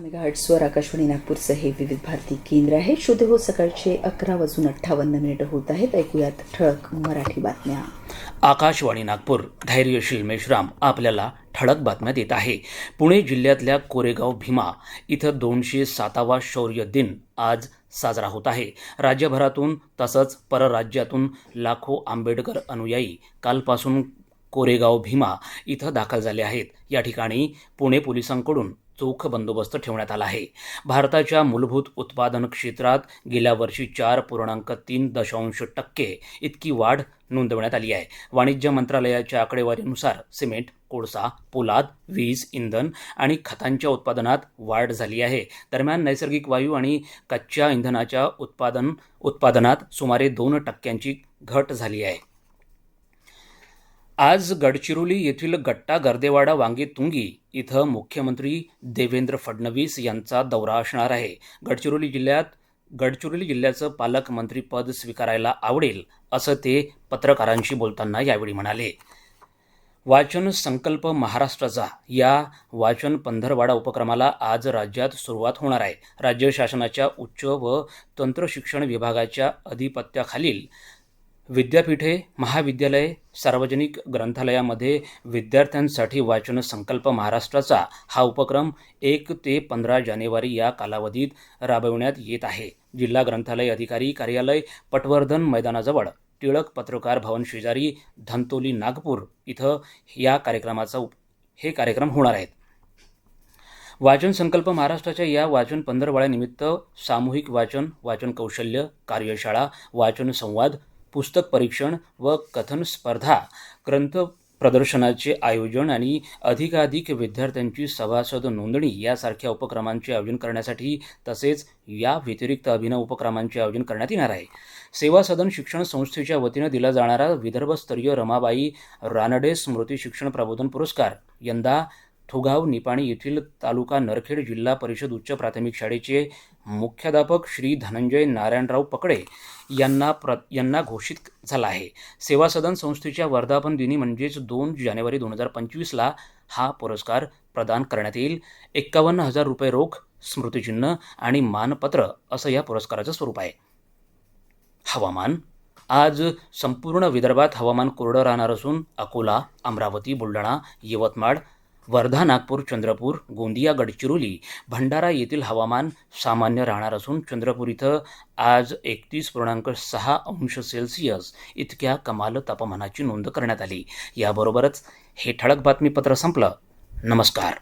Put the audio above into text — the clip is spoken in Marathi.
मेगाहर्ट्सवर आकाशवाणी नागपूरचं हे विविध भारती केंद्र आहे. श्रोते हो सकाळचे अकरा वाजून अठ्ठावन्न मिनिटं होत आहेत. ऐकूयात ठळक मराठी बातम्या. आकाशवाणी नागपूर धैर्यशील मेश्राम आपल्याला ठळक बातम्या देत आहे. पुणे जिल्ह्यातल्या कोरेगाव भीमा इथं दोनशे सातावा शौर्य दिन आज साजरा होत आहे. राज्यभरातून तसंच परराज्यातून लाखो आंबेडकर अनुयायी कालपासून कोरेगाव भीमा इथं दाखल झाले आहेत. या ठिकाणी पुणे पोलिसांकडून चोख बंदोबस्त ठेवण्यात आला आहे. भारताच्या मूलभूत उत्पादन क्षेत्रात गेल्या वर्षी चार पूर्णांक तीन दशांश टक्के इतकी वाढ नोंदवण्यात आली आहे. वाणिज्य मंत्रालयाच्या आकडेवारीनुसार सिमेंट कोळसा पोलाद वीज इंधन आणि खतांच्या उत्पादनात वाढ झाली आहे. दरम्यान नैसर्गिक वायू आणि कच्च्या इंधनाच्या उत्पादन उत्पादनात सुमारे दोन टक्क्यांची घट झाली आहे. आज गडचिरोली येथील गट्टा गर्देवाडा वांगी तुंगी इथं मुख्यमंत्री देवेंद्र फडणवीस यांचा दौरा असणार आहे. गडचिरोली जिल्ह्यात गडचिरोली जिल्ह्याचं पालकमंत्रीपद स्वीकारायला आवडेल असं ते पत्रकारांशी बोलताना यावेळी म्हणाले. वाचन संकल्प महाराष्ट्राचा. या वाचन पंधरवाडा उपक्रमाला आज राज्यात सुरुवात होणार आहे. राज्य शासनाच्या उच्च व तंत्रशिक्षण विभागाच्या अधिपत्याखालील विद्यापीठे महाविद्यालये सार्वजनिक ग्रंथालयामध्ये विद्यार्थ्यांसाठी वाचन संकल्प महाराष्ट्राचा हा उपक्रम एक ते पंधरा जानेवारी या कालावधीत राबविण्यात येत आहे. जिल्हा ग्रंथालय अधिकारी कार्यालय पटवर्धन मैदानाजवळ टिळक पत्रकार भवन शेजारी धंतोली नागपूर इथं या कार्यक्रमाचा उप हे कार्यक्रम होणार आहेत. वाचन संकल्प महाराष्ट्राच्या या वाचन पंधरवाड्यानिमित्त सामूहिक वाचन वाचन कौशल्य कार्यशाळा वाचन संवाद पुस्तक परीक्षण व कथन स्पर्धा ग्रंथ प्रदर्शनाचे आयोजन आणि अधिकाधिक विद्यार्थ्यांची सभासद नोंदणी यासारख्या उपक्रमांचे आयोजन करण्यासाठी तसेच या व्यतिरिक्त अभिनव उपक्रमांचे आयोजन करण्यात येणार आहे. सेवा सदन शिक्षण संस्थेच्या वतीनं दिला जाणारा विदर्भस्तरीय रमाबाई रानडे स्मृती शिक्षण प्रबोधन पुरस्कार यंदा ठुगाव निपाणी येथील तालुका नरखेड जिल्हा परिषद उच्च प्राथमिक शाळेचे मुख्याध्यापक श्री धनंजय नारायणराव पकडे यांना प्र यांना घोषित झाला आहे. सेवा सदन संस्थेच्या वर्धापन दिनी म्हणजेच दोन जानेवारी दोन हजार पंचवीसला हा पुरस्कार प्रदान करण्यात येईल. एक्कावन्न हजार रुपये रोख स्मृतिचिन्ह आणि मानपत्र असं या पुरस्काराचं स्वरूप आहे. हवामान. आज संपूर्ण विदर्भात हवामान कोरडं राहणार असून अकोला अमरावती बुलढाणा यवतमाळ वर्धा नागपूर चंद्रपूर गोंदिया गडचिरोली भंडारा येथील हवामान सामान्य राहणार असून चंद्रपूर इथं आज एकतीस पूर्णांक सहा अंश सेल्सिअस इतक्या कमाल तापमानाची नोंद करण्यात आली. याबरोबरच हे ठळक बातमीपत्र संपलं. नमस्कार.